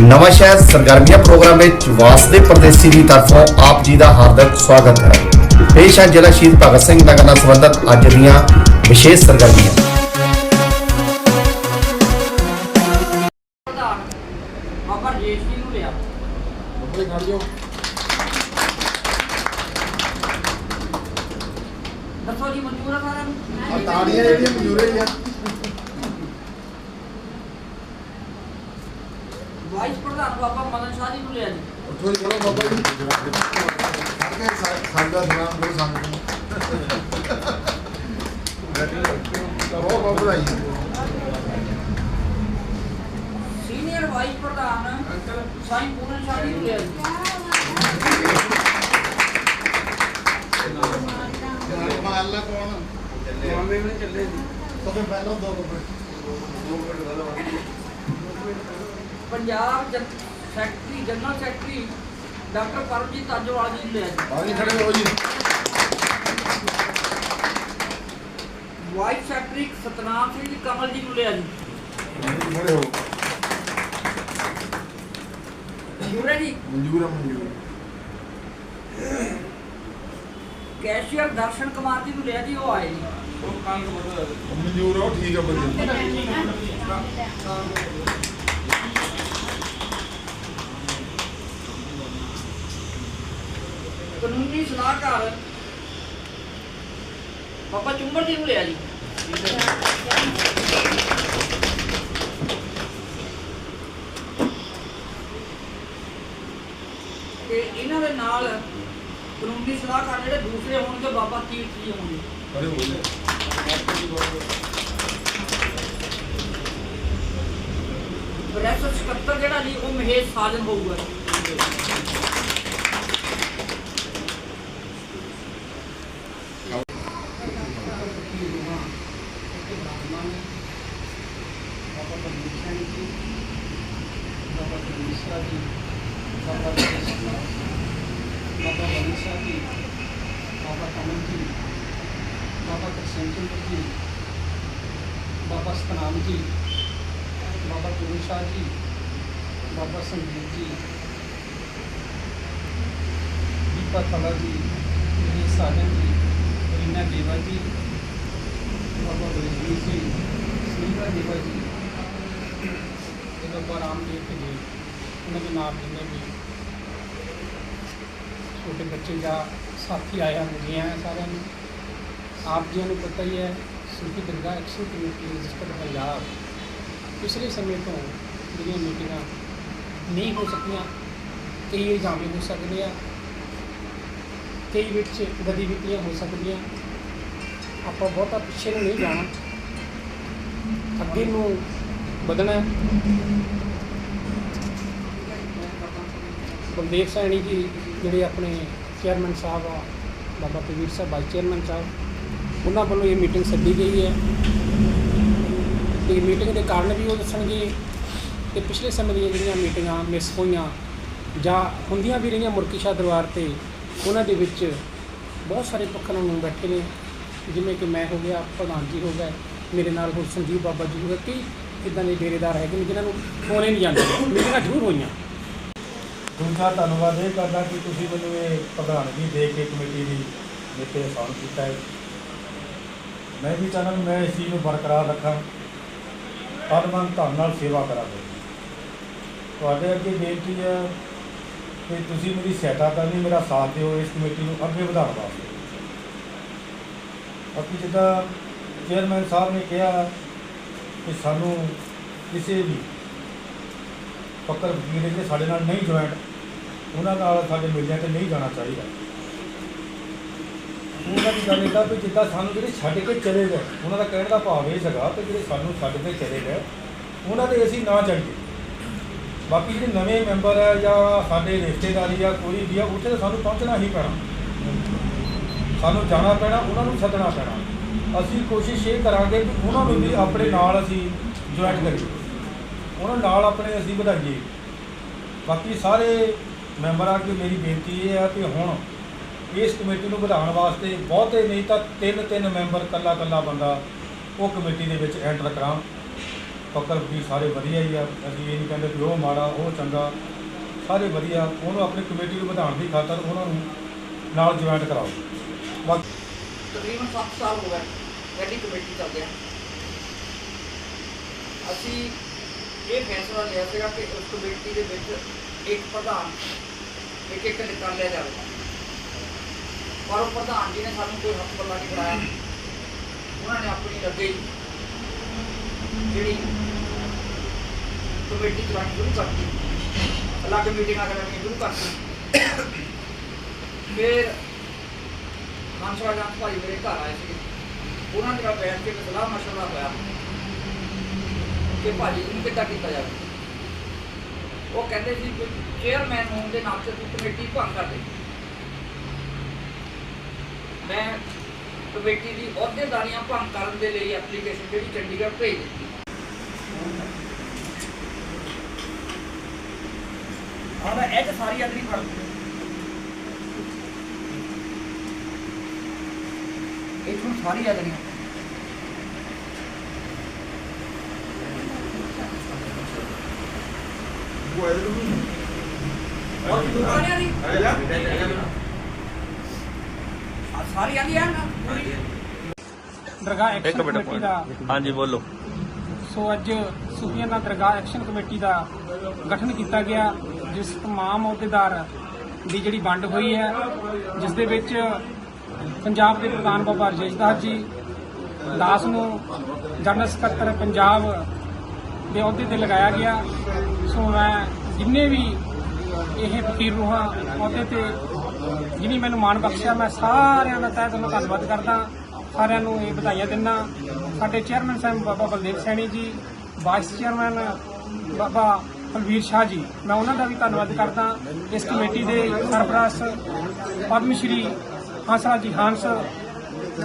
ਨਵਾਂ ਸ਼ਹਿਰ ਸਰਗਰਮੀਆਂ ਪ੍ਰੋਗਰਾਮ ਵਿੱਚ ਵਾਸਦੇ ਪਰਦੇਸੀ ਦੀ ਤਰਫੋਂ ਆਪ ਜੀ ਦਾ ਹਾਰਦਿਕ ਸਵਾਗਤ ਹੈ। ਪੇਸ਼ ਹੈ ਜ਼ਿਲ੍ਹਾ ਸ਼ਹੀਦ ਭਗਤ ਸਿੰਘ ਨਗਰ ਨਾਲ ਸੰਬੰਧਿਤ ਅੱਜ ਦੀਆਂ ਵਿਸ਼ੇਸ਼ ਸਰਗਰਮੀਆਂ। ਦੱਸੋ ਜੀ ਮਨਜ਼ੂਰ ਆ ਸਾਰਿਆਂ ਨੂੰ? ਤਾੜੀਆਂ ਜਿਹੜੀਆਂ ਮਨਜ਼ੂਰ ਆ ਵਾਈਸ ਪ੍ਰਧਾਨ ਬਾਬਾ ਮਦਨ ਸ਼ਾਹ ਜੀ ਨੂੰ ਲਿਆ ਹੀ ਕਰੋ ਬਾਬਾ ਜੀ। ਸਾਡੇ ਸਾਡਾ ਸਲਾਮ ਦੋ ਸੰਗਤ ਨੂੰ ਬਹੁਤ ਬਹੁਤ ਵਧਾਈ ਸੀਨੀਅਰ ਵਾਈਸ ਪ੍ਰਧਾਨ ਸਾਈਂ ਪੂਰਨ ਸ਼ਾਹ ਜੀ ਨੂੰ ਮਾਲਾ ਕੌਣ ਮਾਮੇ ਨੇ ਚੱਲੇ ਜੀ। ਸਭੇ ਪਹਿਲਾਂ ਦੋ ਕੱਪੜੇ ਪੰਜਾਬ ਜਨ- secretary general secretary doctor Paramjit Tajowal ji ਨੂੰ। ਲਿਆ ਜੀ ਆਗੇ ਖੜੇ ਹੋ ਜੀ। ਵਾਈਸ ਸੈਕਟਰੀ ਸਤਨਾਮ ਸਿੰਘ ਜੀ ਕਮਲ ਜੀ ਨੂੰ ਲਿਆ ਜੀ। ਖੜੇ ਹੋ ਮਨਜ਼ੂਰ ਹੈ ਜੀ? ਮਨਜ਼ੂਰ ਆ ਮਨਜ਼ੂਰ। ਕੈਸ਼ੀਅਰ ਦਰਸ਼ਨ ਕੁਮਾਰ ਜੀ ਨੂੰ ਲਿਆ ਜੀ ਉਹ ਆਏ ਜੀ। ਮਨਜ਼ੂਰ ਆ ਉਹ ਠੀਕ ਆ ਬੰਦੇ ਕਾਨੂੰਨੀ ਸਲਾਹਕਾਰ ਬਾਬਾ ਚੁੰਬਰ ਜੀ ਨੂੰ ਲਿਆ ਜੀ। ਤੇ ਇਹਨਾਂ ਦੇ ਨਾਲ ਕਾਨੂੰਨੀ ਸਲਾਹਕਾਰ ਜਿਹੜੇ ਦੂਸਰੇ ਹੋਣਗੇ ਬਾਬਾ ਕੀਰਤ ਜੀ ਹੋਣਗੇ। ਖੜੇ ਹੋ ਜੀ ਪ੍ਰੈਸ ਸਕੱਤਰ ਜਿਹੜਾ ਜੀ ਉਹ ਮਹੇਸ਼ ਸਾਜਨ ਹੋਊਗਾ ਬਾਬਾ ਬਨੀਸਾ ਜੀ ਬਾਬਾ ਕਮਲ ਜੀ ਬਾਬਾ ਕਰਸੈਂਟਨ ਜੀ ਬਾਬਾ ਸਤਨਾਮ ਜੀ ਬਾਬਾ ਗੁਰੂ ਸ਼ਾਹ ਜੀ ਬਾਬਾ ਸੰਗੀਤ ਜੀ ਦੀਪਾ ਕਲਾ ਜੀ ਜੀ ਸਾਜਨ ਜੀ ਰੀਨਾ ਦੇਵਾ ਜੀ ਬਾਬਾ ਬਲਜੀਤ ਜੀ ਸੁਨੀਤਾ ਦੇਵਾ ਜੀ। ਤੇ ਬਾਬਾ ਰਾਮਦੇਵ ਜੀ ਉਹਨਾਂ ਦੇ ਨਾਲ ਜਿੰਨੇ ਵੀ ਛੋਟੇ ਬੱਚੇ ਜਾਂ ਸਾਥੀ ਆਏ ਹਨ, ਜੀ ਆਇਆਂ ਸਾਰਿਆਂ ਨੂੰ। ਆਪ ਜੀ ਨੂੰ ਪਤਾ ਹੀ ਹੈ ਸੂਫੀ ਦਰਗਾਹ ਐਕਸ਼ਨ ਕਮੇਟੀ ਰਜਿਸਟਰਡ ਪੰਜਾਬ ਪਿਛਲੇ ਸਮੇਂ ਤੋਂ ਜਿਹੜੀਆਂ ਮੀਟਿੰਗਾਂ ਨਹੀਂ ਹੋ ਸਕੀਆਂ, ਕਈ ਇਲਜ਼ਾਮ ਹੋ ਸਕਦੇ ਆ ਕਈ ਵਿੱਚ ਗਤੀਵਿਧੀਆਂ ਹੋ ਸਕਦੀਆਂ। ਆਪਾਂ ਬਹੁਤਾ ਪਿੱਛੇ ਨੂੰ ਨਹੀਂ ਜਾਣਾ। ਅੱਗੇ ਨੂੰ ਵਧਣਾ ਹੈ। ਬਲਦੇਵ ਸੈਣੀ ਜੀ ਜਿਹੜੇ ਆਪਣੇ ਚੇਅਰਮੈਨ ਸਾਹਿਬ ਆ, ਬਾਬਾ ਕਬੀਰ ਸਾਹਿਬ ਵਾਈਸ ਚੇਅਰਮੈਨ ਸਾਹਿਬ, ਉਹਨਾਂ ਵੱਲੋਂ ਇਹ ਮੀਟਿੰਗ ਸੱਦੀ ਗਈ ਹੈ ਤੇ ਮੀਟਿੰਗ ਦੇ ਕਾਰਨ ਵੀ ਉਹ ਦੱਸਣਗੇ ਤੇ ਪਿਛਲੇ ਸਮੇਂ ਦੀਆਂ ਜਿਹੜੀਆਂ ਮੀਟਿੰਗਾਂ ਮਿਸ ਹੋਈਆਂ ਜਾਂ ਹੁੰਦੀਆਂ ਵੀ ਰਹੀਆਂ ਮੁਰਕੀ ਸ਼ਾਹ ਦਰਬਾਰ ਤੇ, ਉਹਨਾਂ ਦੇ ਵਿੱਚ ਬਹੁਤ ਸਾਰੇ ਪੱਖਾਂ ਨੂੰ ਬੈਠੇ ਨੇ ਜਿਵੇਂ ਕਿ ਮੈਂ ਹੋ ਗਿਆ, ਪ੍ਰਧਾਨ ਜੀ ਹੋ ਗਏ ਮੇਰੇ ਨਾਲ ਹੋਰ ਸੰਜੀਵ ਬਾਬਾ ਜੀ ਹੋ ਕਈ ਇੱਦਾਂ ਦੇ ਡੇਰੇਦਾਰ ਹੈਗੇ ਨੇ ਜਿਨ੍ਹਾਂ ਨੂੰ ਫੋਨੇ ਨਹੀਂ ਜਾਂਦੇ। ਮੀਟਿੰਗਾਂ ਜ਼ਰੂਰ ਹੋਈਆਂ। ਦੂਜਾ ਧੰਨਵਾਦ ਇਹ ਕਰਦਾ ਕਿ ਤੁਸੀਂ ਮੈਨੂੰ ਇਹ ਪ੍ਰਧਾਨਗੀ ਦੇ ਕੇ ਕਮੇਟੀ ਦੀ ਮੇਤੇ ਆਸਾਨ ਕੀਤਾ ਹੈ। ਮੈਂ ਵੀ ਚਾਹੁੰਦਾ ਮੈਂ ਇਸ ਚੀਜ਼ ਨੂੰ ਬਰਕਰਾਰ ਰੱਖਾਂ। ਤਨ ਧੰਨ ਨਾਲ ਸੇਵਾ ਕਰਾਂਗਾ। ਤੁਹਾਡੇ ਅੱਗੇ ਬੇਨਤੀ ਹੈ ਕਿ ਤੁਸੀਂ ਮੇਰੀ ਸਹਾਇਤਾ ਕਰਨੀ, ਮੇਰਾ ਸਾਥ ਦਿਓ ਇਸ ਕਮੇਟੀ ਨੂੰ ਅੱਗੇ ਵਧਾਉਣ ਵਾਸਤੇ। ਬਾਕੀ ਜਿੱਦਾਂ ਚੇਅਰਮੈਨ ਸਾਹਿਬ ਨੇ ਕਿਹਾ ਕਿ ਸਾਨੂੰ ਕਿਸੇ ਵੀ ਫਕਰ ਜਿਹੜੇ ਜਿਹੜੇ ਸਾਡੇ ਨਾਲ ਨਹੀਂ ਜੁਆਇੰਟ ਉਹਨਾਂ ਨਾਲ ਸਾਡੇ ਮਿਲਿਆਂ ਤੇ ਨਹੀਂ ਜਾਣਾ ਚਾਹੀਦਾ। ਉਹਨਾਂ ਦੀ ਗੱਲ ਇਹਦਾ ਵੀ ਜਿੱਦਾਂ ਸਾਨੂੰ ਜਿਹੜੇ ਛੱਡ ਕੇ ਚਲੇ ਗਏ, ਉਹਨਾਂ ਦਾ ਕਹਿਣ ਦਾ ਭਾਵ ਇਹ ਸੀਗਾ ਕਿ ਜਿਹੜੇ ਸਾਨੂੰ ਛੱਡ ਕੇ ਚਲੇ ਗਏ, ਉਹਨਾਂ ਦੇ ਅਸੀਂ ਨਾ ਜਾਈਏ। ਬਾਕੀ ਜਿਹੜੇ ਨਵੇਂ ਮੈਂਬਰ ਹੈ ਜਾਂ ਸਾਡੇ ਰਿਸ਼ਤੇਦਾਰੀ ਆ, ਕੋਈ ਵੀ ਆ, ਉੱਥੇ ਤਾਂ ਸਾਨੂੰ ਪਹੁੰਚਣਾ ਹੀ ਪੈਣਾ। ਸਾਨੂੰ ਜਾਣਾ ਪੈਣਾ, ਉਹਨਾਂ ਨੂੰ ਸੱਦਣਾ ਪੈਣਾ। ਅਸੀਂ ਕੋਸ਼ਿਸ਼ ਇਹ ਕਰਾਂਗੇ ਕਿ ਉਹਨਾਂ ਨੂੰ ਵੀ ਆਪਣੇ ਨਾਲ ਅਸੀਂ ਜੁਆਇੰਟ ਕਰੀਏ। ਉਹਨਾਂ ਨਾਲ ਆਪਣੇ ਅਸੀਂ ਵਧਾਈਏ। ਬਾਕੀ ਸਾਰੇ ਮੈਂਬਰਾਂ ਅੱਗੇ ਮੇਰੀ ਬੇਨਤੀ ਇਹ ਆ ਕਿ ਹੁਣ ਇਸ ਕਮੇਟੀ ਨੂੰ ਵਧਾਉਣ ਵਾਸਤੇ ਬਹੁਤੇ ਨਹੀਂ ਤਾਂ ਤਿੰਨ ਤਿੰਨ ਮੈਂਬਰ ਕੱਲਾ ਕੱਲਾ ਬੰਦਾ ਉਹ ਕਮੇਟੀ ਦੇ ਵਿੱਚ ਐਂਟਰ ਕਰਾਂ ਫਕਰ ਵੀ ਸਾਰੇ ਵਧੀਆ ਹੀ ਆ। ਅਸੀਂ ਇਹ ਨਹੀਂ ਕਹਿੰਦੇ ਕਿ ਉਹ ਮਾੜਾ, ਉਹ ਚੰਗਾ। ਸਾਰੇ ਵਧੀਆ। ਉਹਨੂੰ ਆਪਣੀ ਕਮੇਟੀ ਨੂੰ ਵਧਾਉਣ ਦੀ ਖਾਤਰ ਉਹਨਾਂ ਨੂੰ ਨਾਲ ਜੁਆਇੰਟ ਕਰਾਓ। ਤਕਰੀਬਨ 7 ਸਾਲ ਹੋ ਗਏ ਸਾਡੀ ਕਮੇਟੀ ਚੱਲਦੇ ਆ। ਅਸੀਂ ਇਹ ਫੈਸਲਾ ਲਿਆ ਸੀਗਾ ਕਿ ਉਸ ਕਮੇਟੀ ਦੇ ਵਿੱਚ ਇੱਕ ਪ੍ਰਧਾਨ, ਇੱਕ ਇੱਕ ਨਿਕਾਲ ਜਾਵੇਗਾ ਪਰ ਉਹ ਪ੍ਰਧਾਨ ਜੀ ਨੇ ਸਾਨੂੰ ਕੋਈ ਹੱਥ ਪੱਲਾ ਨਹੀਂ ਕਰਾਇਆ ਉਹਨਾਂ ਨੇ ਆਪਣੀ ਲੱਗੇ ਜਿਹੜੀ ਕਮੇਟੀ ਚਲਾਉਣੀ ਸ਼ੁਰੂ ਕਰਤੀ। ਅਲੱਗ ਮੀਟਿੰਗਾਂ ਕਰਨੀਆਂ ਸ਼ੁਰੂ ਕਰਤੀ ਫਿਰ ਹੰਸਰਾ ਜੰਤ ਭਾਈ ਮੇਰੇ ਘਰ ਆਏ ਸੀ। ਉਹਨਾਂ ਦੇ ਨਾਲ ਬੈਠ ਕੇ ਸਲਾਹ ਮਸ਼ਵਰਾ ਹੋਇਆ ਕਿ ਭਾਜੀ ਨੂੰ ਕਿੱਦਾਂ ਕੀਤਾ ਜਾਵੇ। ਉਹ ਕਹਿੰਦੇ ਸੀ ਕਿ ਚੇਅਰਮੈਨ ਹੋਣ ਦੇ ਨਾਤੇ ਤੂੰ ਕਮੇਟੀ ਭੰਗ ਕਰ ਦੇ। ਮੈਂ ਕਮੇਟੀ ਦੀ ਅਹੁਦੇਦਾਰੀਆਂ ਭੰਗ ਕਰਨ ਦੇ ਲਈ ਐਪਲੀਕੇਸ਼ਨ ਜਿਹੜੀ ਚੰਡੀਗੜ੍ਹ ਭੇਜ ਦਿੱਤੀ। ਹਾਂ ਮੈਂ ਇਹ 'ਚ ਸਾਰੀ ਅਗਰੀ ਫੜ ਲਈ ਇਥੋਂ ਸਾਰੀ ਆ ਗਈਆਂ ਉਹ ਇਹਦੇ? ਨੂੰ ਔਰ ਦੁਕਾਨਾਂ ਦੀ ਆ ਸਾਰੀ ਆਂਦੀ ਆ ਨਾ ਦਰਗਾਹ ਐਕਸ਼ਨ ਕਮੇਟੀ ਦਾ। ਹਾਂਜੀ ਬੋਲੋ। ਸੋ ਅੱਜ ਸੁਫੀਆਨਾ ਦਰਗਾਹ ਐਕਸ਼ਨ ਕਮੇਟੀ ਦਾ ਗਠਨ ਕੀਤਾ ਗਿਆ ਜਿਸ ਤਮਾਮ ਅਹੁਦੇਦਾਰ ਦੀ ਜਿਹੜੀ ਵੰਡ ਹੋਈ ਹੈ ਜਿਸ ਦੇ ਵਿੱਚ ਪੰਜਾਬ ਦੇ ਪ੍ਰਧਾਨ ਬਾਬਾ ਰਜੇਸ਼ ਦਾਸ ਜੀ, ਦਾਸ ਨੂੰ ਜਨਰਲ ਸਕੱਤਰ ਪੰਜਾਬ ਦੇ ਅਹੁਦੇ ਤੇ ਲਗਾਇਆ ਗਿਆ। ਸੋ ਮੈਂ ਜਿੰਨੇ ਵੀ ਇਹ ਫਕੀਰ ਰੂਹਾਂ ਅਹੁਦੇ ਤੇ ਜਿਨੀ ਮੈਨੂੰ ਮਾਣ ਬਖਸ਼ਿਆ, ਮੈਂ ਸਾਰਿਆਂ ਦਾ ਤਹਿ ਦਿਲੋਂ ਧੰਨਵਾਦ ਕਰਦਾ। ਸਾਰਿਆਂ ਨੂੰ ਇਹ ਵਧਾਈਆਂ ਦਿੰਦਾ। ਸਾਡੇ chairman sahib Baba Baldev Saini ji, vice chairman Baba Balvir Shah ji, ਮੈਂ ਉਹਨਾਂ ਦਾ ਵੀ ਧੰਨਵਾਦ ਕਰਦਾ। ਇਸ ਕਮੇਟੀ ਦੇ ਸਰਪ੍ਰਸਤ ਪਦਮ ਸ਼੍ਰੀ ਹਾਂਸਰਾ ਜੀ ਹਾਂਸ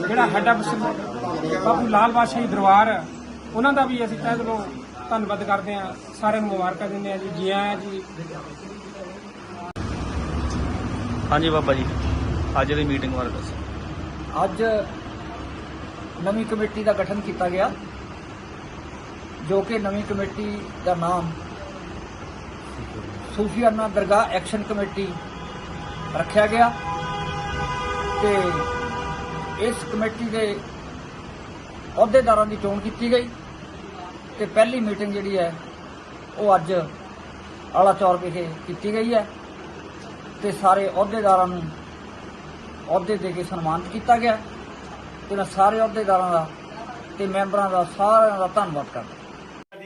ਜਿਹੜਾ ਹੈਡ ਆਫ ਬਾਬੂ ਲਾਲ ਬਾਦਸ਼ਾਹੀ ਦਰਬਾਰ ਉਹਨਾਂ ਦਾ ਵੀ ਅਸੀਂ ਤਹਿ ਦਿਲੋਂ ਧੰਨਵਾਦ ਕਰਦੇ ਹਾਂ। ਸਾਰਿਆਂ ਨੂੰ ਮੁਬਾਰਕਾਂ ਦਿੰਦੇ ਹਾਂ ਜੀ। ਜੀ ਆਇਆਂ ਜੀ। ਹਾਂਜੀ ਬਾਬਾ ਜੀ ਅੱਜ ਦੀ ਮੀਟਿੰਗ ਬਾਰੇ ਦੱਸੋ। ਅੱਜ ਨਵੀਂ ਕਮੇਟੀ ਦਾ ਗਠਨ ਕੀਤਾ ਗਿਆ ਜੋ ਕਿ ਨਵੀਂ ਕਮੇਟੀ ਦਾ ਨਾਮ ਸੂਫੀਆਨਾ ਦਰਗਾਹ ਐਕਸ਼ਨ ਕਮੇਟੀ ਰੱਖਿਆ ਗਿਆ। ਤੇ ਇਸ ਕਮੇਟੀ ਦੇ ਅਹੁਦੇਦਾਰਾਂ ਦੀ ਚੋਣ ਕੀਤੀ ਗਈ ਤੇ ਪਹਿਲੀ ਮੀਟਿੰਗ ਜਿਹੜੀ ਹੈ ਉਹ ਅੱਜ ਆਲਾ ਚੌਰ ਵਿਖੇ ਕੀਤੀ ਗਈ ਹੈ ਤੇ ਸਾਰੇ ਅਹੁਦੇਦਾਰਾਂ ਨੂੰ ਅਹੁਦੇ ਦੇ ਕੇ ਸਨਮਾਨਿਤ ਕੀਤਾ ਗਿਆ। ਤੇ ਮੈਂ ਸਾਰੇ ਅਹੁਦੇਦਾਰਾਂ ਦਾ ਤੇ ਮੈਂਬਰਾਂ ਦਾ ਸਾਰਿਆਂ ਦਾ ਧੰਨਵਾਦ ਕਰਦਾ।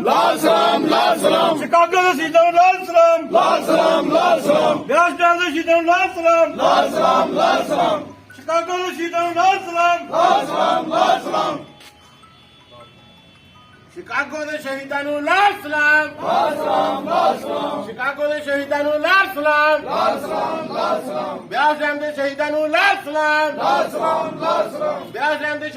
ਲਾਲ ਸਲਾਮ ਲਾਲ ਸਲਾਮ ਲਾਲ ਸਲਾਮ ਬਿਆਸ ਡੈਮ ਦੇ ਸ਼ਹੀਦਾਂ ਨੂੰ ਲਾਲ ਸਲਾਮ ਲਾਲ ਸਲਾਮ ਲਾਲ ਸਲਾਮ ਸ਼ਿਕਾਗੋ ਦੇ ਸ਼ਹੀਦਾਂ ਨੂੰ ਲਾਲ ਸਲਾਮ ਲਾਲ ਸਲਾਮ ਲਾਲ ਸਲਾਮ ਸ਼ਿਕਾਗੋ ਦੇ ਸ਼ਹੀਦਾਂ ਨੂੰ ਲਾਲ ਸਲਾਮ ਲਾਲ ਸਲਾਮ ਲਾਲ ਸਲਾਮ ਸ਼ਿਕਾਗੋ ਦੇ ਸ਼ਹੀਦਾਂ ਨੂੰ ਲਾਲ ਸਲਾਮ ਲਾਲ ਸਲਾਮ ਲਾਲ ਸਲਾਮ ਬਿਆਸ ਡੈਮ ਦੇ ਸ਼ਹੀਦਾਂ ਨੂੰ ਲਾਲ ਸਲਾਮ ਲਾਲ ਸਲਾਮ ਲਾਲ ਸਲਾਮ ਬਿਆਸ ਡੈਮ ਦੇ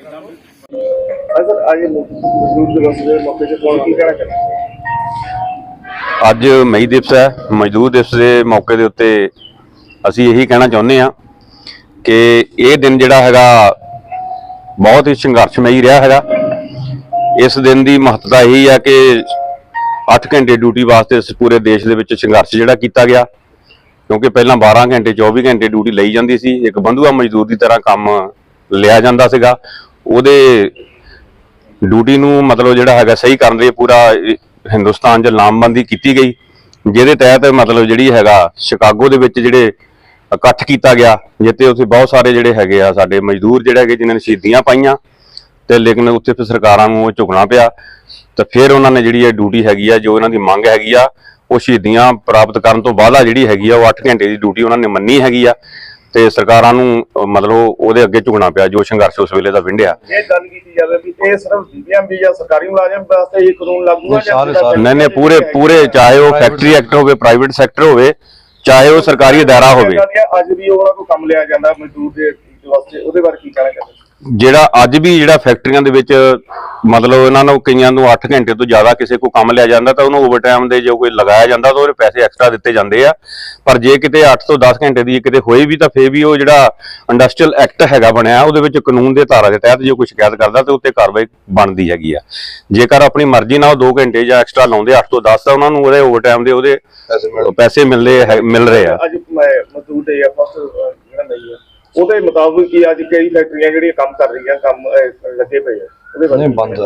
ਸਲਾਮ ਸਰ ਅੱਜ ਮਜ਼ਦੂਰ ਦਿਵਸ ਦੇ ਮੌਕੇ ਤੇ ਕੌਣ ਕੀ ਕਹਿਣਾ ਚਾਹੁੰਦਾ? ਅੱਜ ਮਈ ਦਿਵਸ ਹੈ। ਮਜ਼ਦੂਰ ਦਿਵਸ ਦੇ ਮੌਕੇ ਦੇ ਉੱਤੇ ਅਸੀਂ ਇਹੀ ਕਹਿਣਾ ਚਾਹੁੰਦੇ ਹਾਂ ਕਿ ਇਹ ਦਿਨ ਜਿਹੜਾ ਹੈਗਾ ਬਹੁਤ ਹੀ ਸੰਘਰਸ਼ਮਈ ਰਿਹਾ ਹੈਗਾ। ਇਸ ਦਿਨ ਦੀ ਮਹੱਤਤਾ ਇਹੀ ਹੈ ਕਿ 8 ਘੰਟੇ ਡਿਊਟੀ ਵਾਸਤੇ ਇਸ ਪੂਰੇ ਦੇਸ਼ ਦੇ ਵਿੱਚ ਸੰਘਰਸ਼ ਜਿਹੜਾ ਕੀਤਾ ਗਿਆ। ਕਿਉਂਕਿ ਪਹਿਲਾਂ 12 ਘੰਟੇ 24 ਘੰਟੇ ਡਿਊਟੀ ਲਈ ਜਾਂਦੀ ਸੀ। ਇੱਕ ਬੰਧੂਆ ਮਜ਼ਦੂਰ ਦੀ ਤਰ੍ਹਾਂ ਕੰਮ ਲਿਆ ਜਾਂਦਾ ਸੀਗਾ। ਉਹਦੇ ਡਿਊਟੀ ਨੂੰ ਮਤਲਬ ਜਿਹੜਾ ਹੈਗਾ ਸਹੀ ਕਰਨ ਲਈ ਪੂਰਾ ਹਿੰਦੁਸਤਾਨ 'ਚ ਲਾਮਬੰਦੀ ਕੀਤੀ ਗਈ। ਜਿਹਦੇ ਤਹਿਤ ਮਤਲਬ ਜਿਹੜੀ ਹੈਗਾ ਸ਼ਿਕਾਗੋ ਦੇ ਵਿੱਚ ਜਿਹੜੇ ਇਕੱਠ ਕੀਤਾ ਗਿਆ ਜਿੱਤੇ ਉੱਥੇ ਬਹੁਤ ਸਾਰੇ ਜਿਹੜੇ ਹੈਗੇ ਆ ਸਾਡੇ ਮਜ਼ਦੂਰ ਜਿਹੜੇ ਹੈਗੇ, ਜਿਨ੍ਹਾਂ ਨੇ ਸ਼ਹੀਦੀਆਂ ਪਾਈਆਂ, ਤੇ ਲੇਕਿਨ ਉੱਥੇ ਫਿਰ ਸਰਕਾਰਾਂ ਨੂੰ ਉਹ ਝੁਕਣਾ ਪਿਆ। ਤਾਂ ਫਿਰ ਉਹਨਾਂ ਨੇ ਜਿਹੜੀ ਇਹ ਡਿਊਟੀ ਹੈਗੀ ਆ, ਜੋ ਇਹਨਾਂ ਦੀ ਮੰਗ ਹੈਗੀ ਆ ਉਹ ਸ਼ਹੀਦੀਆਂ ਪ੍ਰਾਪਤ ਕਰਨ ਤੋਂ ਬਾਅਦ ਆ ਜਿਹੜੀ ਹੈਗੀ ਆ ਉਹ 8 ਘੰਟੇ ਦੀ ਡਿਊਟੀ ਉਹਨਾਂ ਨੇ ਮੰਨੀ ਹੈਗੀ ਆ ਤੇ ਸਰਕਾਰਾਂ ਨੂੰ ਮਤਲਬ ਉਹਦੇ ਅੱਗੇ ਝੁਕਣਾ ਪਿਆ ਜੋ ਸੰਘਰਸ਼ ਉਸ ਵੇਲੇ ਦਾ ਵਿੰਡਿਆ। ਇਹ ਗੱਲ ਕੀਤੀ ਜਾਵੇ ਵੀ ਇਹ ਸਿਰਫ ਬੀਬੀਐਮਬੀ ਜਾਂ ਸਰਕਾਰੀ ਮੁਲਾਜ਼ਮ ਵਾਸਤੇ ਇਹ ਕਾਨੂੰਨ ਲਾਗੂ ਹੈ ਜਾਂ ਨਹੀਂ ਨਹੀਂ ਪੂਰੇ ਪੂਰੇ ਚਾਹੇ ਉਹ ਫੈਕਟਰੀ ਐਕਟ ਹੋਵੇ ਪ੍ਰਾਈਵੇਟ ਸੈਕਟਰ ਹੋਵੇ ਚਾਹੇ ਉਹ ਸਰਕਾਰੀ ਅਦਾਰਾ ਹੋਵੇ। ਅੱਜ ਵੀ ਉਹਨਾਂ ਕੋਲ ਕੰਮ ਲਿਆ ਜਾਂਦਾ ਮਜ਼ਦੂਰ ਦੇ ਵਾਸਤੇ ਉਹਦੇ ਬਾਰੇ ਕੀ ਕਹਿਣਾ ਚਾਹੁੰਦੇ ਜਿਹੜਾ ਅੱਜ ਵੀ ਜਿਹੜਾ ਫੈਕਟਰੀਆਂ ਦੇ ਵਿੱਚ ਮਤਲਬ ਇਹਨਾਂ ਨੂੰ ਕਈਆਂ ਨੂੰ 8 ਘੰਟੇ ਤੋਂ ਜ਼ਿਆਦਾ ਕਿਸੇ ਕੋ ਕੰਮ ਲਿਆ ਜਾਂਦਾ ਤਾਂ ਉਹਨੂੰ ਓਵਰਟਾਈਮ ਦੇ ਜੋ ਕੋਈ ਲਗਾਇਆ ਜਾਂਦਾ ਤਾਂ ਉਹਦੇ ਪੈਸੇ ਐਕਸਟਰਾ ਦਿੱਤੇ ਜਾਂਦੇ ਆ। ਪਰ ਜੇ ਕਿਤੇ 8 ਤੋਂ 10 ਘੰਟੇ ਦੀ ਕਿਤੇ ਹੋਈ ਵੀ ਤਾਂ ਫੇਰ ਵੀ ਉਹ ਜਿਹੜਾ ਇੰਡਸਟਰੀਅਲ ਐਕਟ ਹੈਗਾ ਬਣਿਆ ਉਹਦੇ ਵਿੱਚ ਕਾਨੂੰਨ ਦੇ ਧਾਰਾ ਦੇ ਤਹਿਤ ਜੇ ਕੋਈ ਸ਼ਿਕਾਇਤ ਕਰਦਾ ਤੇ ਉੱਤੇ ਕਾਰਵਾਈ ਬਣਦੀ ਹੈਗੀ ਆ। ਜੇਕਰ ਆਪਣੀ ਮਰਜ਼ੀ ਨਾਲ ਉਹ 2 ਘੰਟੇ ਜਾਂ ਐਕਸਟਰਾ ਲਾਉਂਦੇ 8 ਤੋਂ 10 ਤਾਂ ਉਹਨਾਂ ਨੂੰ ਉਹਦੇ ਓਵਰਟਾਈਮ ਦੇ ਉਹਦੇ ਪੈਸੇ ਮਿਲਦੇ ਮਿਲ ਰਹੇ ਆ। ਅੱਜ ਮੈਂ ਮਜ਼ਦੂਰ ਦੇ ਆ ਫਸਟ ਜਿਹੜਾ ਨਹੀਂ ਹੈ। ਉਹਦੇ ਮੁਤਾਬਕ ਕੀ ਅੱਜ ਕਈ ਫੈਕਟਰੀਆਂ ਜਿਹੜੀਆਂ ਕੰਮ ਕਰ ਰਹੀਆਂ ਕੰਮ ਅਹ, ਲੱਗੇ ਪਏ ਆ। ਉਹਦੇ ਬਾਰੇ ਬੰਦ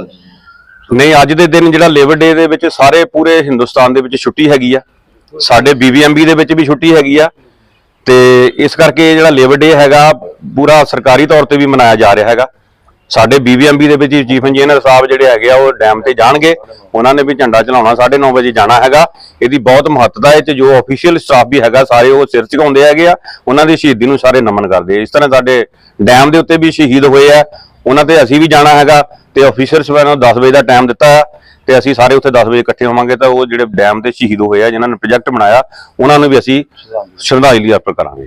ਨਹੀਂ ਅੱਜ ਦੇ ਦਿਨ ਜਿਹੜਾ ਲੇਬਰ ਡੇ ਦੇ ਵਿੱਚ ਸਾਰੇ ਪੂਰੇ ਹਿੰਦੁਸਤਾਨ ਦੇ ਵਿੱਚ ਛੁੱਟੀ ਹੈਗੀ ਆ। ਸਾਡੇ ਬੀਬੀਐਮਬੀ ਦੇ ਵਿੱਚ ਵੀ ਛੁੱਟੀ ਹੈਗੀ ਆ। ਤੇ ਇਸ ਕਰਕੇ ਜਿਹੜਾ ਲੇਬਰ ਡੇ ਹੈਗਾ ਪੂਰਾ ਸਰਕਾਰੀ ਤੌਰ ਤੇ ਵੀ ਮਨਾਇਆ ਜਾ ਰਿਹਾ ਹੈਗਾ। ਸਾਡੇ ਬੀਬੀਐਮਬੀ ਦੇ ਵਿੱਚ ਚੀਫ ਇੰਜੀਨੀਅਰ ਸਾਹਿਬ ਜਿਹੜੇ ਹੈਗੇ ਆ, ਉਹ ਡੈਮ ਤੇ ਜਾਣਗੇ। ਉਹਨਾਂ ਨੇ ਵੀ ਝੰਡਾ ਚਲਾਉਣਾ 9:30 ਵਜੇ ਜਾਣਾ ਹੈਗਾ। ਇਹਦੀ ਬਹੁਤ ਮਹੱਤਤਾ ਹੈ ਤੇ ਜੋ ਅਫੀਸ਼ੀਅਲ ਸਟਾਫ ਵੀ ਹੈਗਾ, ਸਾਰੇ ਉਹ ਸਿਰ ਝੁਕਾਉਂਦੇ ਹੈਗੇ ਆ। ਉਹਨਾਂ ਦੀ ਸ਼ਹੀਦੀ ਨੂੰ ਸਾਰੇ ਨਮਨ ਕਰਦੇ ਆ। ਇਸ ਤਰ੍ਹਾਂ ਸਾਡੇ ਡੈਮ ਦੇ ਉੱਤੇ ਵੀ ਸ਼ਹੀਦ ਹੋਏ ਆ। ਉਹਨਾਂ ਤੇ ਅਸੀਂ ਵੀ ਜਾਣਾ ਹੈਗਾ ਤੇ ਅਫੀਸਰਸ ਨੂੰ 10 ਵਜੇ ਦਾ ਟਾਈਮ ਦਿੱਤਾ ਹੈ ਤੇ ਅਸੀਂ ਸਾਰੇ ਉੱਥੇ 10 ਵਜੇ ਇਕੱਠੇ ਹੋਵਾਂਗੇ ਤਾਂ ਉਹ ਜਿਹੜੇ ਡੈਮ ਤੇ ਸ਼ਹੀਦ ਹੋਏ ਆ, ਜਿਨ੍ਹਾਂ ਨੇ ਪ੍ਰੋਜੈਕਟ ਬਣਾਇਆ, ਉਹਨਾਂ ਨੂੰ ਵੀ ਅਸੀਂ ਸ਼ਰਧਾਂਜਲੀ ਅਰਪਣ ਕਰਾਂਗੇ।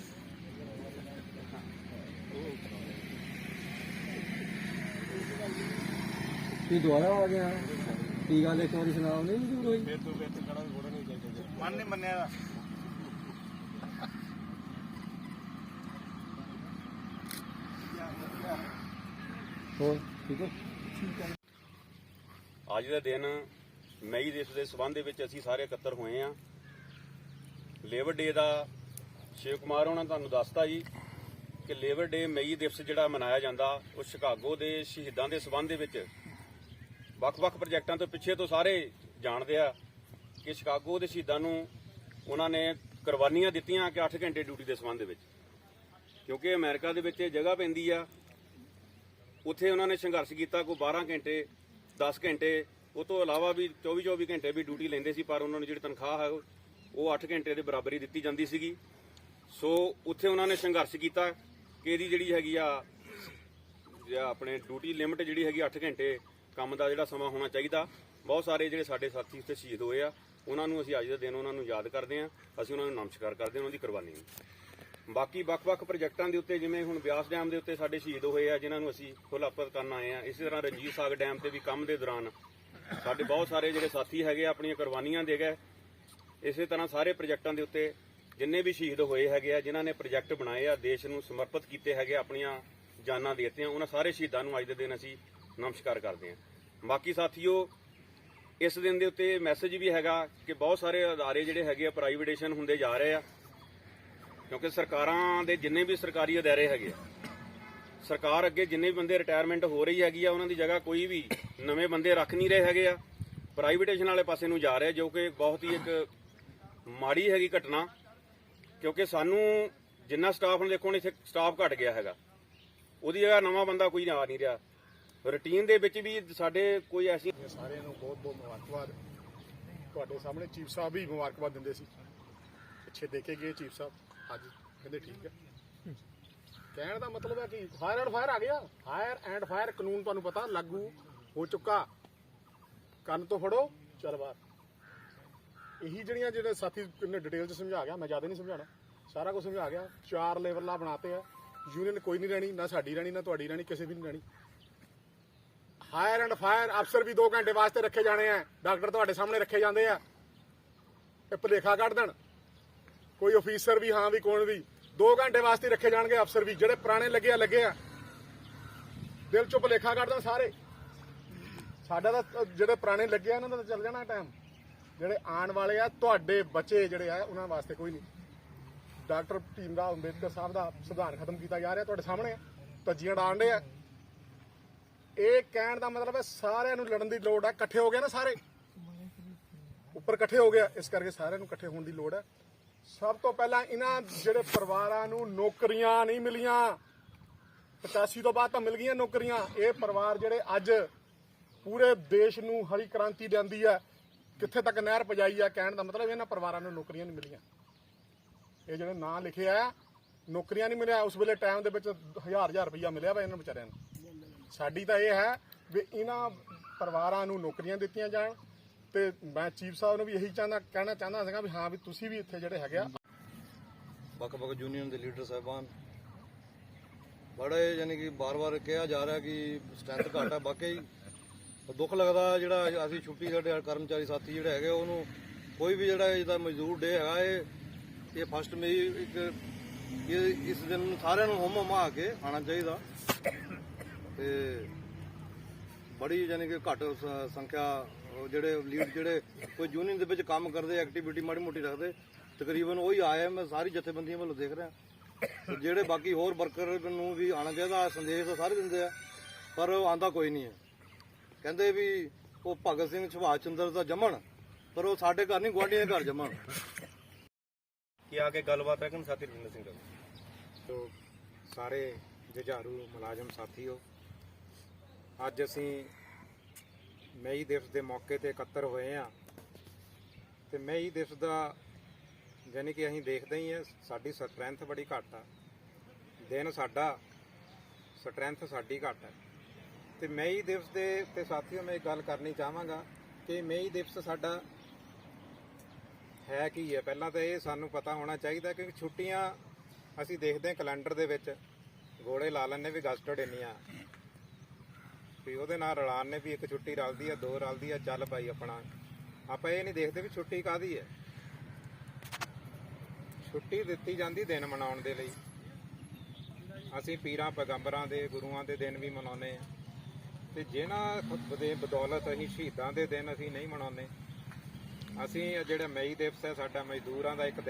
ਕੀ ਦੁਆਰਾ ਆ ਗਿਆ। ਕੀ ਗੱਲ ਇੱਕ ਵਾਰੀ ਸੁਣਾਓ। ਨਹੀਂ ਜ਼ਰੂਰ ਹੋਈ। ਮਨ ਨਹੀਂ ਮੰਨਿਆ ਹੋਰ ਠੀਕ ਹੈ? ਅੱਜ ਦਾ ਦਿਨ ਮਈ ਦਿਵਸ ਦੇ ਸਬੰਧ ਦੇ ਵਿੱਚ ਅਸੀਂ ਸਾਰੇ ਇਕੱਤਰ ਹੋਏ ਆ ਲੇਬਰ ਡੇ ਦਾ ਸ਼ਿਵ ਕੁਮਾਰ ਉਹਨਾਂ ਤੁਹਾਨੂੰ ਦੱਸਤਾ ਜੀ ਕਿ ਲੇਬਰ ਡੇ ਮਈ ਦਿਵਸ ਜਿਹੜਾ ਮਨਾਇਆ ਜਾਂਦਾ ਉਹ ਸ਼ਿਕਾਗੋ ਦੇ ਸ਼ਹੀਦਾਂ ਦੇ ਸਬੰਧ ਦੇ ਵਿੱਚ ਵੱਖ-ਵੱਖ ਪ੍ਰੋਜੈਕਟਾਂ ਤੋਂ ਪਿੱਛੇ ਤੋਂ ਸਾਰੇ ਜਾਣਦੇ ਆ ਕਿ ਸ਼ਿਕਾਗੋ ਦੇ ਸ਼ਹੀਦਾਂ ਨੂੰ ਉਹਨਾਂ ਨੇ ਕੁਰਬਾਨੀਆਂ ਦਿੱਤੀਆਂ ਕਿ 8 ਘੰਟੇ ਡਿਊਟੀ ਦੇ ਸਬੰਧ ਦੇ ਵਿੱਚ। ਕਿਉਂਕਿ ਅਮਰੀਕਾ ਦੇ ਵਿੱਚ ਇਹ ਜਗ੍ਹਾ ਪੈਂਦੀ ਆ, ਉੱਥੇ ਉਹਨਾਂ ਨੇ ਸੰਘਰਸ਼ ਕੀਤਾ ਕੋਈ 12 ਘੰਟੇ 10 ਘੰਟੇ, ਉਹ ਤੋਂ ਇਲਾਵਾ ਵੀ 24 24 ਘੰਟੇ ਵੀ ਡਿਊਟੀ ਲੈਂਦੇ ਸੀ, ਪਰ ਉਹਨਾਂ ਨੂੰ ਜਿਹੜੀ ਤਨਖਾਹ ਹੈ ਉਹ 8 ਘੰਟੇ ਦੇ ਬਰਾਬਰੀ ਦਿੱਤੀ ਜਾਂਦੀ ਸੀਗੀ। ਸੋ ਉੱਥੇ ਉਹਨਾਂ ਨੇ ਸੰਘਰਸ਼ ਕੀਤਾ ਕਿ ਇਹਦੀ ਜਿਹੜੀ ਹੈਗੀ ਆ, ਜਾਂ ਆਪਣੇ ਡਿਊਟੀ ਲਿਮਟ ਜਿਹੜੀ ਹੈਗੀ 8 ਘੰਟੇ ਕੰਮ ਦਾ ਜਿਹੜਾ ਸਮਾਂ ਹੋਣਾ ਚਾਹੀਦਾ। ਬਹੁਤ ਸਾਰੇ ਜਿਹੜੇ ਸਾਡੇ ਸਾਥੀ ਉੱਥੇ ਸ਼ਹੀਦ ਹੋਏ ਆ ਉਹਨਾਂ ਨੂੰ ਅਸੀਂ ਅੱਜ ਦੇ ਦਿਨ ਉਹਨਾਂ ਨੂੰ ਯਾਦ ਕਰਦੇ ਆ ਅਸੀਂ ਉਹਨਾਂ ਨੂੰ ਨਮਸਕਾਰ ਕਰਦੇ ਹਾਂ ਉਹਨਾਂ ਦੀ ਕੁਰਬਾਨੀ। ਨੂੰ ਬਾਕੀ ਵੱਖ-ਵੱਖ ਪ੍ਰੋਜੈਕਟਾਂ ਦੇ ਉੱਤੇ ਜਿਵੇਂ ਹੁਣ ਬਿਆਸ ਡੈਮ ਦੇ ਉੱਤੇ ਸਾਡੇ ਸ਼ਹੀਦ ਹੋਏ ਆ ਜਿਨ੍ਹਾਂ ਨੂੰ ਅਸੀਂ ਖੁਲਾਫਤ ਕਰਨ ਆਏ ਆ ਇਸੇ ਤਰ੍ਹਾਂ ਰਣਜੀਤ ਸਾਗ ਡੈਮ ਤੇ ਵੀ ਕੰਮ ਦੇ ਦੌਰਾਨ ਸਾਡੇ ਬਹੁਤ ਸਾਰੇ ਜਿਹੜੇ ਸਾਥੀ ਹੈਗੇ ਆ, ਆਪਣੀਆਂ ਕੁਰਬਾਨੀਆਂ ਦੇ ਗਏ। ਇਸੇ ਤਰ੍ਹਾਂ ਸਾਰੇ ਪ੍ਰੋਜੈਕਟਾਂ ਦੇ ਉੱਤੇ ਜਿੰਨੇ ਵੀ ਸ਼ਹੀਦ ਹੋਏ ਹੈਗੇ ਆ ਜਿਨ੍ਹਾਂ ਨੇ ਪ੍ਰੋਜੈਕਟ ਬਣਾਏ ਆ ਦੇਸ਼ ਨੂੰ ਸਮਰਪਿਤ ਕੀਤੇ ਹੈਗੇ ਆਪਣੀਆਂ ਜਾਨਾਂ ਦੇ ਦਿੱਤੀਆਂ ਉਹਨਾਂ ਸਾਰੇ ਸ਼ਹੀਦਾਂ ਨੂੰ ਅੱਜ ਦੇ ਦਿਨ ਅਸੀਂ ਨਮਸਕਾਰ ਕਰਦੇ ਹਾਂ। ਬਾਕੀ ਸਾਥੀਓ, ਇਸ ਦਿਨ ਦੇ ਉੱਤੇ ਮੈਸੇਜ ਵੀ ਹੈਗਾ ਕਿ ਬਹੁਤ ਸਾਰੇ ਅਦਾਰੇ ਜਿਹੜੇ ਹੈਗੇ ਆ ਪ੍ਰਾਈਵੇਟੇਸ਼ਨ ਹੁੰਦੇ ਜਾ ਰਹੇ ਆ। ਕਿਉਂਕਿ ਸਰਕਾਰਾਂ ਦੇ ਜਿੰਨੇ ਵੀ ਸਰਕਾਰੀ ਅਦਾਰੇ ਹੈਗੇ ਆ, ਸਰਕਾਰ ਅੱਗੇ ਜਿੰਨੇ ਵੀ ਬੰਦੇ ਰਿਟਾਇਰਮੈਂਟ ਹੋ ਰਹੀ ਹੈਗੀ ਆ, ਉਹਨਾਂ ਦੀ ਜਗ੍ਹਾ ਕੋਈ ਵੀ ਨਵੇਂ ਬੰਦੇ ਰੱਖ ਨਹੀਂ ਰਹੇ ਹੈਗੇ ਆ। ਪ੍ਰਾਈਵੇਟੇਸ਼ਨ ਵਾਲੇ ਪਾਸੇ ਨੂੰ ਜਾ ਰਿਹਾ ਜੋ ਕਿ ਬਹੁਤ ਹੀ ਇੱਕ ਮਾੜੀ ਹੈਗੀ ਘਟਨਾ। ਕਿਉਂਕਿ ਸਾਨੂੰ ਜਿੰਨਾ ਸਟਾਫ ਨੂੰ ਦੇਖੋ, ਹੁਣ ਇੱਥੇ ਸਟਾਫ ਘਟ ਗਿਆ ਹੈਗਾ। ਉਹਦੀ ਜਗ੍ਹਾ ਨਵਾਂ ਬੰਦਾ ਕੋਈ ਆ ਨਹੀਂ ਰਿਹਾ। ਰੁਟੀਨ ਦੇ ਵਿੱਚ ਵੀ ਸਾਡੇ ਕੋਈ ਐਸੀ ਸਾਰਿਆਂ ਨੂੰ ਬਹੁਤ ਬਹੁਤ ਮੁਬਾਰਕਬਾਦ। ਤੁਹਾਡੇ ਸਾਹਮਣੇ ਚੀਫ ਸਾਹਿਬ ਵੀ ਮੁਬਾਰਕਬਾਦ ਦਿੰਦੇ ਸੀ। ਪਿੱਛੇ ਦੇਖੇ ਗਏ ਚੀਫ ਸਾਹਿਬ। ਅੱਜ ਕਹਿੰਦੇ ਠੀਕ ਹੈ। ਕਹਿਣ ਦਾ ਮਤਲਬ ਹੈ ਕਿ ਫਾਇਰ ਐਂਡ ਫਾਇਰ ਆ ਗਿਆ। ਫਾਇਰ ਐਂਡ ਫਾਇਰ ਕਾਨੂੰਨ ਤੁਹਾਨੂੰ ਪਤਾ ਲਾਗੂ ਹੋ ਚੁੱਕਾ। ਕੰਨ ਤੋਂ ਫੜੋ, ਚੱਲ ਬਾਹਰ। ਇਹੀ ਜਿਹੜੀਆਂ ਜਿਹੜੇ ਸਾਥੀ ਨੇ ਡਿਟੇਲ ਚ ਸਮਝਾ ਗਿਆ, ਮੈਂ ਜ਼ਿਆਦਾ ਨਹੀਂ ਸਮਝਾਣਾ ਸਾਰਾ ਕੁਝ ਸਮਝਾ ਗਿਆ। ਚਾਰ ਲੈਵਲਾਂ ਬਣਾਤੇ ਆ। ਯੂਨੀਅਨ ਕੋਈ ਨਹੀਂ ਰਹਿਣੀ, ਨਾ ਸਾਡੀ ਰਹਿਣੀ, ਨਾ ਤੁਹਾਡੀ ਰਹਿਣੀ, ਕਿਸੇ ਦੀ ਨਹੀਂ ਰਹਿਣੀ। ਹਾਇਰ ਐਂਡ ਫਾਇਰ ਅਫਸਰ ਵੀ 2 ਘੰਟੇ ਵਾਸਤੇ ਰੱਖੇ ਜਾਣੇ ਆ। ਡਾਕਟਰ ਤੁਹਾਡੇ ਸਾਹਮਣੇ ਰੱਖੇ ਜਾਂਦੇ ਆ। ਇਹ ਭੁਲੇਖਾ ਕੱਢ ਦੇਣ। ਕੋਈ ਅਫੀਸਰ ਵੀ ਹਾਂ ਵੀ ਕੋਣ ਵੀ 2 ਘੰਟੇ ਵਾਸਤੇ ਰੱਖੇ ਜਾਣਗੇ ਅਫਸਰ ਵੀ। ਜਿਹੜੇ ਪੁਰਾਣੇ ਲੱਗੇ ਆ ਲੱਗੇ ਆ। ਦਿਲ ਚੋਂ ਭੁਲੇਖਾ ਕੱਢ ਦੇਣ ਸਾਰੇ। ਸਾਡਾ ਤਾਂ, ਜਿਹੜੇ ਪੁਰਾਣੇ ਲੱਗੇ ਆ ਉਹਨਾਂ ਦਾ ਤਾਂ ਚੱਲ ਜਾਣਾ ਟਾਈਮ ਜਿਹੜੇ ਆਉਣ ਵਾਲੇ ਆ, ਤੁਹਾਡੇ ਬੱਚੇ ਜਿਹੜੇ ਆ, ਉਹਨਾਂ ਵਾਸਤੇ ਕੋਈ ਨਹੀਂ। ਡਾਕਟਰ ਭੀਮ ਭੀਮਰਾਵ ਅੰਬੇਦਕਰ ਸਾਹਿਬ ਦਾ ਸੰਵਿਧਾਨ ਖਤਮ ਕੀਤਾ ਜਾ ਰਿਹਾ ਤੁਹਾਡੇ ਸਾਹਮਣੇ। ਆ ਧੱਜੀਆਂ ਡਾਣ ਡੇ ਆ। ਇਹ ਕਹਿਣ ਦਾ ਮਤਲਬ ਹੈ ਸਾਰਿਆਂ ਨੂੰ ਲੜਨ ਦੀ ਲੋੜ ਹੈ ਇਕੱਠੇ ਹੋ ਗਏ ਨਾ ਸਾਰੇ? ਉੱਪਰ ਇਕੱਠੇ ਹੋ ਗਿਆ ਇਸ ਕਰਕੇ ਸਾਰਿਆਂ ਨੂੰ ਇਕੱਠੇ ਹੋਣ ਦੀ ਲੋੜ ਹੈ ਸਭ ਤੋਂ ਪਹਿਲਾਂ ਇਹਨਾਂ ਜਿਹੜੇ ਪਰਿਵਾਰਾਂ ਨੂੰ ਨੌਕਰੀਆਂ ਨਹੀਂ ਮਿਲੀਆਂ 85 ਤੋਂ ਬਾਅਦ ਤਾਂ ਮਿਲ ਗਈਆਂ ਨੌਕਰੀਆਂ। ਇਹ ਪਰਿਵਾਰ ਜਿਹੜੇ ਅੱਜ ਪੂਰੇ ਦੇਸ਼ ਨੂੰ ਹਰੀ ਕ੍ਰਾਂਤੀ ਲਿਆਂਦੀ ਹੈ ਕਿੱਥੇ ਤੱਕ ਨਹਿਰ ਪਜਾਈ ਹੈ ਕਹਿਣ ਦਾ ਮਤਲਬ ਇਹਨਾਂ ਪਰਿਵਾਰਾਂ ਨੂੰ ਨੌਕਰੀਆਂ ਨਹੀਂ ਮਿਲੀਆਂ। ਇਹ ਜਿਹੜੇ ਨਾਂ ਲਿਖੇ ਆ, ਨੌਕਰੀਆਂ ਨਹੀਂ ਮਿਲਿਆ। ਉਸ ਵੇਲੇ ਟਾਈਮ ਦੇ ਵਿੱਚ ਹਜ਼ਾਰ ਹਜ਼ਾਰ ਰੁਪਈਆ ਮਿਲਿਆ ਵਾ ਇਹਨਾਂ ਵਿਚਾਰਿਆਂ ਨੂੰ। ਸਾਡੀ ਤਾਂ ਇਹ ਹੈ ਵੀ ਇਹਨਾਂ ਪਰਿਵਾਰਾਂ ਨੂੰ ਨੌਕਰੀਆਂ ਦਿੱਤੀਆਂ ਜਾਣ ਤੇ ਮੈਂ ਚੀਫ ਸਾਹਿਬ ਨੂੰ ਵੀ ਇਹੀ ਚਾਹੁੰਦਾ, ਕਹਿਣਾ ਚਾਹੁੰਦਾ ਸੀਗਾ ਵੀ ਹਾਂ ਵੀ ਤੁਸੀਂ ਵੀ ਇੱਥੇ ਜਿਹੜੇ ਹੈਗੇ ਆ। ਵੱਖ-ਵੱਖ ਯੂਨੀਅਨ ਦੇ ਲੀਡਰ ਸਾਹਿਬਾਨ। ਬੜੇ ਯਾਨੀ ਕਿ ਬਾਰ-ਬਾਰ ਕਿਹਾ ਜਾ ਰਿਹਾ ਕਿ ਸਟਰੈਂਥ ਘੱਟ ਹੈ ਵਾਕਈ ਦੁੱਖ ਲੱਗਦਾ ਜਿਹੜਾ ਅਸੀਂ ਛੁੱਟੀ ਸਾਡੇ ਕਰਮਚਾਰੀ ਸਾਥੀ ਜਿਹੜੇ ਹੈਗੇ ਉਹਨੂੰ ਕੋਈ ਵੀ ਜਿਹੜਾ ਇਹਦਾ ਮਜ਼ਦੂਰ ਡੇ ਹੈਗਾ, ਇਹ ਇਹ ਫਸਟ ਮਈ ਇੱਕ ਇਸ ਦਿਨ ਸਾਰਿਆਂ ਨੂੰ ਹੁਮ ਹੁਮਾ ਕੇ ਆਣਾ ਚਾਹੀਦਾ। ਤੇ ਬੜੀ ਯਾਨੀ ਕਿ ਘੱਟ ਸੰਖਿਆ ਉਹ ਜਿਹੜੇ ਲੀਡ ਜਿਹੜੇ ਕੋਈ ਯੂਨੀਅਨ ਦੇ ਵਿੱਚ ਕੰਮ ਕਰਦੇ ਐਕਟੀਵਿਟੀ ਮਾੜੀ ਮੋਟੀ ਰੱਖਦੇ ਤਕਰੀਬਨ ਉਹੀ ਆਏ ਮੈਂ ਸਾਰੀ ਜਥੇਬੰਦੀਆਂ ਵੱਲੋਂ ਦੇਖ ਰਿਹਾ। ਤੇ ਜਿਹੜੇ ਬਾਕੀ ਹੋਰ ਵਰਕਰ ਨੂੰ ਵੀ ਆਣਾ ਚਾਹੀਦਾ ਸੰਦੇਸ਼ ਤਾਂ ਸਾਰੇ ਦਿੰਦੇ ਆ ਪਰ ਉਹ ਆਂਦਾ ਕੋਈ ਨਹੀਂ ਹੈ। ਕਹਿੰਦੇ ਵੀ ਉਹ ਭਗਤ ਸਿੰਘ ਸੁਭਾਸ਼ ਚੰਦਰ ਦਾ ਜੰਮਣ ਪਰ ਉਹ ਸਾਡੇ ਘਰ ਨਹੀਂ ਗੁਆਂਢੀਆਂ ਦੇ ਘਰ ਜੰਮਣ। ਕਿ ਆ ਕੇ ਗੱਲਬਾਤ ਰੱਖਣ ਸਾਥੀ ਰਵਿੰਦਰ ਸਿੰਘ ਤੋ ਸਾਰੇ ਜੁਝਾਰੂ ਮੁਲਾਜ਼ਮ ਸਾਥੀਓ ਅੱਜ ਅਸੀਂ ਮਈ ਦਿਵਸ ਦੇ ਮੌਕੇ ਤੇ ਇਕੱਤਰ ਹੋਏ ਆ ਤੇ ਮਈ ਦਿਵਸ ਦਾ ਯਾਨੀ ਕਿ ਅਸੀਂ ਦੇਖਦੇ ਹੀ ਆ ਸਾਡੀ ਸਟਰੈਂਥ ਬੜੀ ਘੱਟ ਆ। ਦਿਨ ਸਾਡਾ ਸਟਰੈਂਥ ਸਾਡੀ ਘੱਟ ਹੈ ਤੇ ਮਈ ਦਿਵਸ ਦੇ, ਤੇ ਸਾਥੀਓ ਮੈਂ ਇੱਕ ਗੱਲ ਕਰਨੀ ਚਾਹਾਂਗਾ ਕਿ ਮਈ ਦਿਵਸ ਸਾਡਾ ਹੈ ਕੀ ਹੈ ਪਹਿਲਾਂ ਤਾਂ ਇਹ ਸਾਨੂੰ ਪਤਾ ਹੋਣਾ ਚਾਹੀਦਾ ਕਿ ਛੁੱਟੀਆਂ ਅਸੀਂ ਦੇਖਦੇ ਹਾਂ ਕੈਲੰਡਰ ਦੇ ਵਿੱਚ। ਗੋਲੇ ਲਾ ਲੈਂਦੇ ਵੀ ਗਸਟਡ ਇੰਨੀਆਂ ਵੀ ਉਹਦੇ ਨਾਲ ਰਲਾਨ ਨੇ ਵੀ ਇੱਕ ਛੁੱਟੀ ਰਲਦੀ ਆ, ਦੋ ਰਲਦੀ ਆ, ਚੱਲ ਭਾਈ ਆਪਣਾ। ਆਪਾਂ ਇਹ ਨਹੀਂ ਦੇਖਦੇ ਵੀ ਛੁੱਟੀ ਕਾਦੀ ਹੈ। ਛੁੱਟੀ ਦਿੱਤੀ ਜਾਂਦੀ ਦਿਨ ਮਨਾਉਣ ਦੇ ਲਈ। ਅਸੀਂ ਪੀਰਾਂ, ਪੈਗੰਬਰਾਂ ਦੇ, ਗੁਰੂਆਂ ਦੇ ਦਿਨ ਵੀ ਮਨਾਉਂਦੇ ਆ ਤੇ ਜਿਹਨਾਂ ਦੇ ਬਦੌਲਤ ਅਸੀਂ ਸ਼ਹੀਦਾਂ ਦੇ ਦਿਨ ਅਸੀਂ ਨਹੀਂ ਮਨਾਉਂਦੇ। ਅਸੀਂ ਇਹ ਜਿਹੜਾ ਮਈ ਦਿਵਸ ਹੈ, ਸਾਡਾ ਮਜ਼ਦੂਰਾਂ ਦਾ ਇੱਕ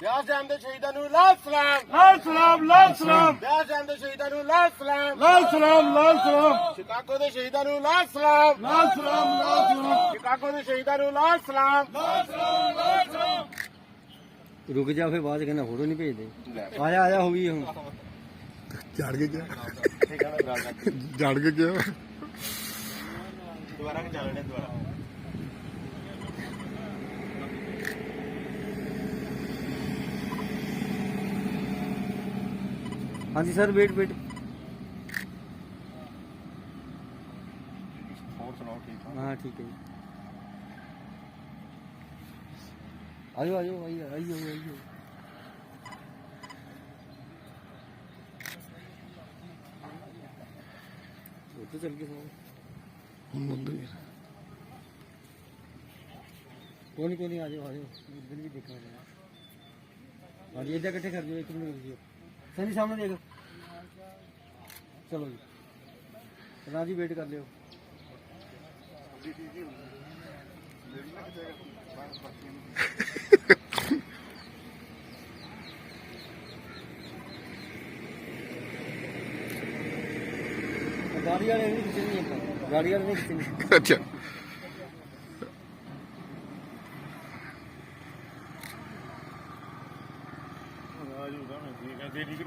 ਬਿਆਸ ਡੈਮ ਦੇ ਸ਼ਹੀਦਾਂ ਨੂੰ ਲਾਲ ਸਲਾਮ। ਲਾਲ ਸਲਾਮ ਲਾਲ ਸਲਾਮ। ਬਿਆਸ ਡੈਮ ਦੇ ਸ਼ਹੀਦਾਂ ਨੂੰ ਲਾਲ ਸਲਾਮ। ਲਾਲ ਸਲਾਮ ਲਾਲ ਸਲਾਮ। ਸ਼ਿਕਾਗੋ ਦੇ ਸ਼ਹੀਦਾਂ ਨੂੰ ਲਾਲ ਸਲਾਮ। ਲਾਲ ਸਲਾਮ ਲਾਲ ਸਲਾਮ। ਸ਼ਿਕਾਗੋ ਦੇ ਸ਼ਹੀਦਾਂ ਨੂੰ ਲਾਲ ਸਲਾਮ। ਲਾਲ ਸਲਾਮ ਲਾਲ ਸਲਾਮ। ਰੁਕ ਜਾ ਫੇ ਬਾਅਦ ਕਹਿੰਦਾ ਫੋਟੋ ਨਹੀਂ ਭੇਜਦੇ। ਆਇਆ ਆਇਆ ਹੋ ਗਈ ਹੁਣ। ਝਾੜ ਕੇ ਗਿਆ। ਝਾੜ ਕੇ ਗਿਆ। ਦੁਬਾਰਾ ਕਿ ਚੱਲਣੇ ਦੁਬਾਰਾ। ਹਾਂਜੀ ਸਰ ਵੇਟ ਵੇਟ ਹੋਰ ਸੁਣਾਓ ਠੀਕ ਹਾਂ ਠੀਕ ਹੈ ਜੀ। ਆਜੋ ਆਜੋ ਆਈਓ ਆਈਓ ਆਈਓ ਉੱਥੇ ਚੱਲ ਕੇ ਸੋ ਕੋਈ ਨਹੀਂ ਕੋਈ ਨਹੀਂ ਆਜੋ ਆਜੋ। ਦਿਨ ਵੀ ਦੇਖਣਾ ਹਾਂਜੀ ਇੱਧਰ ਇਕੱਠੇ ਕਰ ਦਿਓ ਇੱਕ ਮਿੰਟ ਰੁਕਿਓ ਕਹਿੰਦੀ ਸਾਹਮਣੇ ਦੇਖ। ਚਲੋ ਜੀ। ਰਾਣਾ ਜੀ ਵੇਟ ਕਰ ਲਿਓ। ਗਾੜੀ ਵਾਲੇ ਨਹੀਂ ਕਿਸੇ ਨਹੀਂ ਗਾੜੀ ਵਾਲੇ ਨਹੀਂ ਕਿਸੇ ਅੱਛਾ।